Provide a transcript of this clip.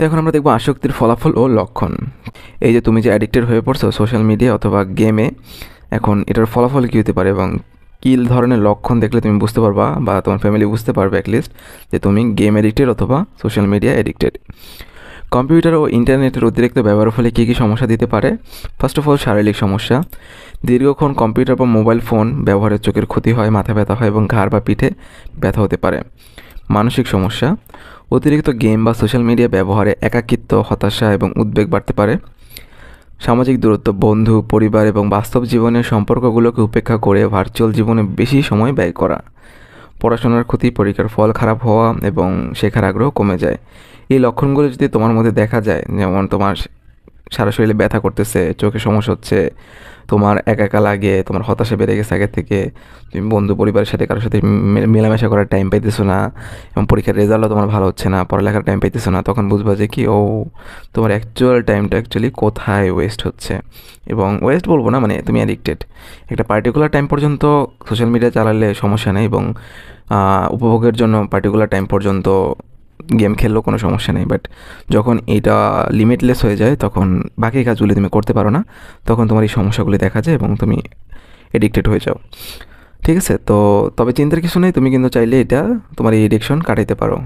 তো এখন আমরা দেখব আসক্তির ফলাফল ও লক্ষণ। এই যে তুমি যে অ্যাডিক্টেড হয়ে পড়ছো সোশ্যাল মিডিয়া অথবা গেমে এখন এটার ফলাফল কী হতে পারে এবং কী ধরনের লক্ষণ দেখলে তুমি বুঝতে পারবা বা তোমার ফ্যামিলি বুঝতে পারবে অ্যাটলিস্ট যে তুমি গেম এডিক্টেড অথবা সোশ্যাল মিডিয়া এডিক্টেড কম্পিউটার ও ইন্টারনেটের অতিরিক্ত ব্যবহারের ফলে কী কী সমস্যা দিতে পারে? ফার্স্ট অফ অল শারীরিক সমস্যা। দীর্ঘক্ষণ কম্পিউটার বা মোবাইল ফোন ব্যবহারের চোখের ক্ষতি হয়, মাথা ব্যথা হয় এবং ঘাড় বা পিঠে ব্যথা হতে পারে। মানসিক সমস্যা। অতিরিক্ত গেম বা সোশ্যাল মিডিয়া ব্যবহারে একাকিত্ব, হতাশা এবং উদ্বেগ বাড়তে পারে। সামাজিক দূরত্ব, বন্ধু, পরিবার এবং বাস্তব জীবনের সম্পর্কগুলোকে উপেক্ষা করে ভার্চুয়াল জীবনে বেশি সময় ব্যয় করা। পড়াশোনার ক্ষতি, পরীক্ষার ফল খারাপ হওয়া এবং শেখার আগ্রহ কমে যায়। এই লক্ষণগুলো যদি তোমার মধ্যে দেখা যায়, যেমন তোমার সারা শরীরে ব্যথা করতেছে, চোখে সমস্যা হচ্ছে তোমার একা একা লাগে, তোমার হতাশা বেড়ে গেছে আগের থেকে, তুমি বন্ধু পরিবারের সাথে কারোর সাথে মেলামেশা করার টাইম পাইতেছো না, এবং পরীক্ষার রেজাল্টও তোমার ভালো হচ্ছে না, পড়ালেখার টাইম পাইতেছো না, তখন বুঝবা যে কি, ও, তোমার অ্যাকচুয়াল টাইমটা অ্যাকচুয়ালি কোথায় ওয়েস্ট হচ্ছে। এবং ওয়েস্ট বলব না মানে তুমি অ্যাডিক্টেড একটা পার্টিকুলার টাইম পর্যন্ত সোশ্যাল মিডিয়া চালালে সমস্যা নেই, এবং উপভোগের জন্য পার্টিকুলার টাইম পর্যন্ত গেম খেললেও কোনো সমস্যা নেই বাট যখন এটা লিমিটলেস হয়ে যায়, তখন বাকি কাজগুলি তুমি করতে পারো না, তখন তোমার এই সমস্যাগুলি দেখা যায় এবং তুমি এডিক্টেড হয়ে যাও। ঠিক আছে? তো তবে চিন্তার কিছু নেই, তুমি কিন্তু চাইলে এটা তোমার এই এডিকশন কাটাইতে পারো।